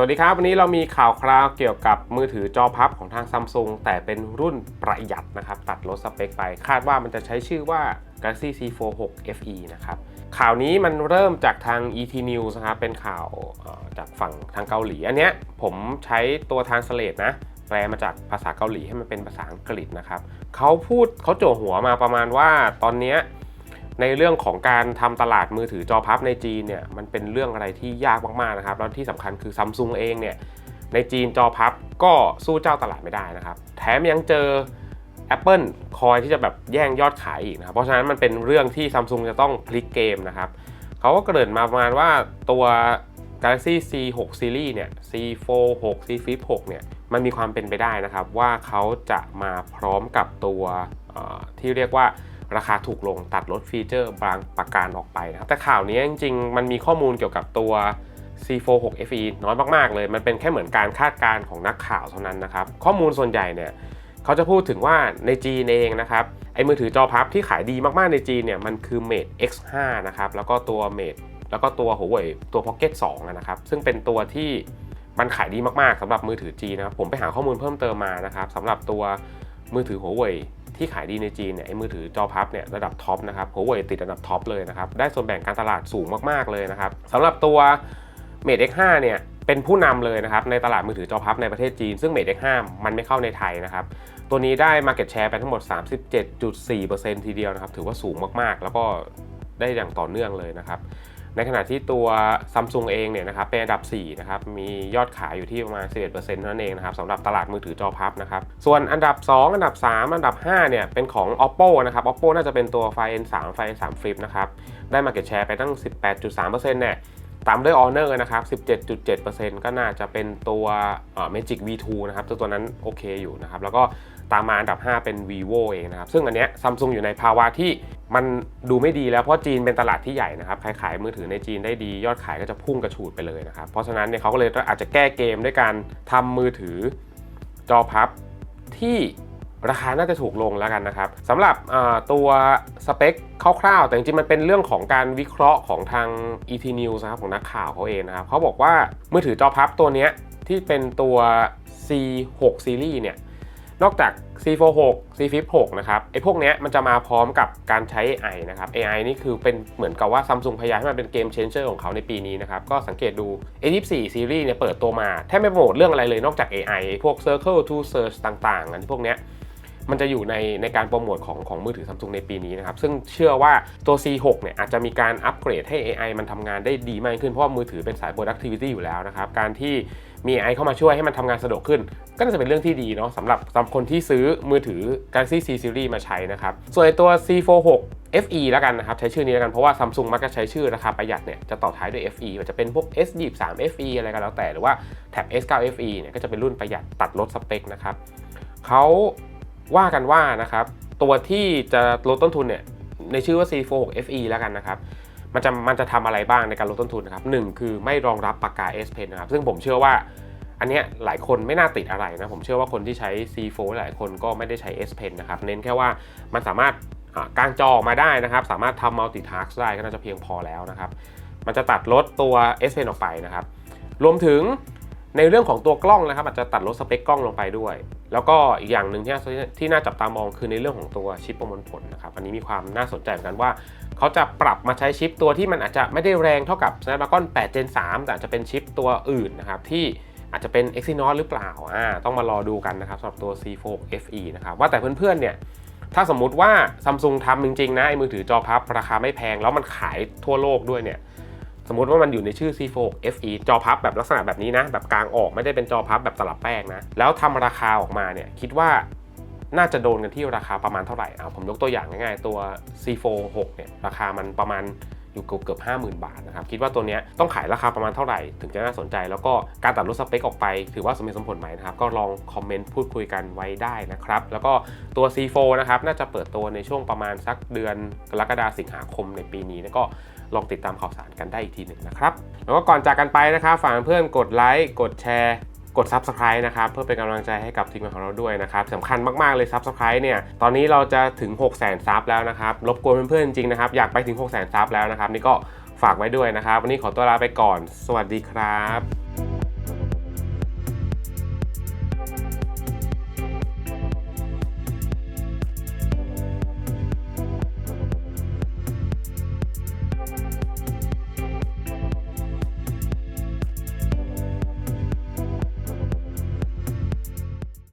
สวัสดีครับ วันนี้เรามีข่าวคราวเกี่ยวกับมือถือจอพับของทางซัมซุงแต่เป็นรุ่นประหยัดนะครับ ตัดลดสเปคไป คาดว่ามันจะใช้ชื่อว่า Galaxy C46 FE นะครับ ข่าวนี้มันเริ่มจากทาง ET News นะครับ เป็นข่าวจากฝั่งทางเกาหลี อันเนี้ยผมใช้ตัว Translate นะแปลมาจากภาษาเกาหลีให้มันเป็นภาษาอังกฤษนะครับเขาพูดเขาโจหัวมาประมาณว่าตอนเนี้ย ในเรื่องของการทำตลาดมือถือจอพับในจีนเนี่ยมันเป็นเรื่องอะไรที่ยากมากๆนะครับแล้วที่สำคัญคือซัมซุงเองเนี่ยในจีนจอพับก็สู้เจ้าตลาดไม่ได้นะครับ แถมยังเจอ Apple คอยที่จะแบบแย่งยอดขายอีกนะครับเพราะฉะนั้นมันเป็นเรื่องที่ซัมซุงจะต้องพลิกเกมนะครับเขาก็เกริ่นมาประมาณว่าตัว Galaxy C6 Series เนี่ย C46 C Flip 6เนี่ยมันมีความเป็นไปได้นะครับ ว่าเขาจะมาพร้อมกับตัวที่เรียกว่า ราคาถูกลงตัดลดฟีเจอร์บางประการออกไปนะครับแต่ข่าวนี้จริงๆ มันมีข้อมูลเกี่ยวกับตัว C46 FE น้อยมากๆเลย มันเป็นแค่เหมือนการคาดการณ์ของนักข่าวเท่านั้นนะครับ ข้อมูลส่วนใหญ่เนี่ยเขาจะพูดถึงว่าในจีนเองนะครับไอ้มือถือจอพับที่ขายดีมากๆในจีนเนี่ยมันคือ Mate X5 นะครับแล้วก็ตัว Mate แล้วก็ตัว Huawei ตัว Pocket 2นะครับซึ่งเป็นตัวที่มันขายดีมากๆสำหรับมือถือจีนนะครับผมไปหาข้อมูลเพิ่มเติมมานะครับสำหรับตัวมือถือ Huawei ที่ขายดีในจีนเนี่ยไอ้มือถือจอพับเนี่ยระดับท็อปนะครับ Huawei ติดอันดับท็อปเลยนะครับได้ส่วนแบ่งการตลาดสูงมากๆเลยนะครับสำหรับตัว Mate X5 เนี่ยเป็นผู้นำเลยนะครับในตลาดมือถือจอพับในประเทศจีน ซึ่ง Mate X5 มันไม่เข้าในไทยนะครับ ตัวนี้ได้ Market Share ไปทั้งหมด 37.4%ทีเดียวนะครับ ถือว่าสูงมากๆ แล้วก็ได้อย่างต่อเนื่องเลยนะครับ ในขณะที่ตัว Samsung เองเนี่ยนะครับเป็นอันดับ4นะครับมียอดขายอยู่ที่ประมาณ 11%เท่านั้นเองนะครับสำหรับตลาดมือถือจอพับนะครับส่วนอันดับ 2 อันดับ 3 อันดับ 5 เนี่ยเป็นของ Oppo นะครับ Oppo น่าจะเป็นตัวไฟ N3 ไฟ N3 Flip นะครับได้ Market Share ไปตั้ง 18.3%เนี่ยตามด้วย Honor นะครับ 17.7%ก็น่าจะเป็นตัวเอ่อ Magic V2 นะครับตัวตัวนั้นโอเคอยู่นะครับแล้วก็ ตามมาอันดับ 5 เป็น vivo เองนะครับ ซึ่งอันเนี้ยซัมซุงอยู่ในภาวะที่มันดูไม่ดีแล้วเพราะจีนเป็นตลาดที่ใหญ่นะครับใครขายมือถือในจีนได้ดียอดขายก็จะพุ่งกระฉูดไปเลยนะครับ เพราะฉะนั้นเนี่ยเขาก็เลยอาจจะแก้เกมด้วยการทำมือถือจอพับที่ราคาน่าจะถูกลงแล้วกันนะครับสำหรับตัวสเปคคร่าวๆ แต่จริงๆ มันเป็นเรื่องของการวิเคราะห์ของทาง ET News นะครับของนักข่าวเขาเองนะครับเขาบอกว่ามือถือจอพับตัวเนี้ยที่เป็นตัว C6 Series เนี่ย นอกจาก C46 C56 นะครับไอ้พวกเนี้ยมันจะมาพร้อมกับการใช้ AI นะครับ AI นี่คือเป็นเหมือนกับว่า Samsung พยายามให้มันเป็นเกมเชนเจอร์ของเขาในปีนี้นะครับ ก็สังเกตดู A24 Series เนี่ยเปิดตัวมา แทบไม่โปรโมทเรื่องอะไรเลยนอกจาก AI พวก Circle to Search ต่างๆอันพวกเนี้ย มันจะอยู่ในในการโปรโมทของของมือถือ Samsung ในปีนี้นะครับ ซึ่งเชื่อว่าตัว C6 เนี่ยอาจจะมีการอัปเกรดให้ AI มันทำงานได้ดีมากขึ้น เพราะว่ามือถือเป็นสาย productivity อยู่แล้วนะครับ การที่มี AI เข้ามาช่วยให้มันทำงานสะดวกขึ้น ก็น่าจะเป็นเรื่องที่ดีเนาะสำหรับสำหรับคนที่ซื้อมือถือ Galaxy C Series มาใช้นะครับ ส่วนตัว C46 FE แล้วกันนะครับ ใช้ชื่อนี้แล้วกันเพราะว่า Samsung มักจะใช้ชื่อราคาประหยัดเนี่ยจะต่อท้ายด้วย FE จจะเป็นพวก S23 FE อะไรก็แล้วแต่หรือว่าแท็บ S9 FE เนี่ยก็จะเป็นรุ่นประหยัดตัดลดสเปคนะครับเขา ว่ากันว่านะครับตัวที่จะลดต้นทุนเนี่ยในชื่อว่า C46 FE แล้วกันนะครับมันจะมันจะทำอะไรบ้างในการลดต้นทุนนะครับหนึ่งคือไม่รองรับปากกา S Pen นะครับซึ่งผมเชื่อว่าอันเนี้ยหลายคนไม่น่าติดอะไรนะ ผมเชื่อว่าคนที่ใช้ C4 หลายคนก็ไม่ได้ใช้ S Pen นะครับ เน้นแค่ว่ามันสามารถกางจอออกมาได้นะครับ สามารถทำ multitask ได้ก็น่าจะเพียงพอแล้วนะครับ มันจะตัดลดตัว S Pen ออกไปนะครับ รวมถึงในเรื่องของตัวกล้องนะครับอาจจะตัดลดสเปคกล้องลงไปด้วย แล้วก็อีกอย่างหนึ่งที่น่าที่น่าจับตามองคือในเรื่องของตัวชิปประมวลผลนะครับอันนี้มีความน่าสนใจเหมือนกันว่า เขาจะปรับมาใช้ชิปตัวที่มันอาจจะไม่ได้แรงเท่ากับ Snapdragon 8 Gen 3 แต่อาจจะเป็นชิปตัวอื่นนะครับที่อาจจะเป็น Exynos หรือเปล่าอ่าต้องมารอดูกันนะครับสำหรับตัว C4 FE นะครับว่าแต่เพื่อนๆเนี่ยถ้าสมมุติว่า Samsung ทำจริงๆนะไอ้มือถือจอพับราคาไม่แพง แล้วมันขายทั่วโลกด้วยเนี่ย สมมติว่ามันอยู่ในชื่อ C4 FE จอพับแบบลักษณะแบบนี้นะ แบบกลางออกไม่ได้เป็นจอพับแบบตลับแป้งนะ แล้วทำราคาออกมาเนี่ย คิดว่าน่าจะโดนกันที่ราคาประมาณเท่าไหร่เอาผมยกตัวอย่างง่ายๆ ตัว C46 เนี่ยราคามันประมาณ อยู่เกือบเกือบ50,000บาทนะครับคิดว่าตัวเนี้ยต้องขายราคาประมาณเท่าไหร่ถึงจะน่าสนใจ แล้วก็การตัดลดสเปคออกไป ถือว่าสมเหตุสมผลไหมนะครับก็ลองคอมเมนต์พูดคุยกันไว้ได้นะครับแล้วก็ตัว C4 นะครับน่าจะเปิดตัวในช่วงประมาณสักเดือนกรกฎาสิงหาคมในปีนี้แล้วก็ลองติดตามข่าวสารกันได้อีกทีหนึ่งนะครับแล้วก็ก่อนจากกันไปนะครับฝากเพื่อนกดไลค์กดแชร์ กด Subscribe นะครับเพื่อเป็นกำลังใจให้กับทีมงานของเราด้วยนะครับสำคัญมากๆเลย Subscribe เนี่ยตอนนี้เราจะถึง 6 0 0 0 0ซับแล้วนะครับรบกวนเพื่อนๆจริงๆนะครับอยากไปถึง 6 0 0 0 0 0ซับแล้วนะครับนี่ก็ฝากไว้ด้วยนะครับ วันนี้ขอตัวลาไปก่อน สวัสดีครับ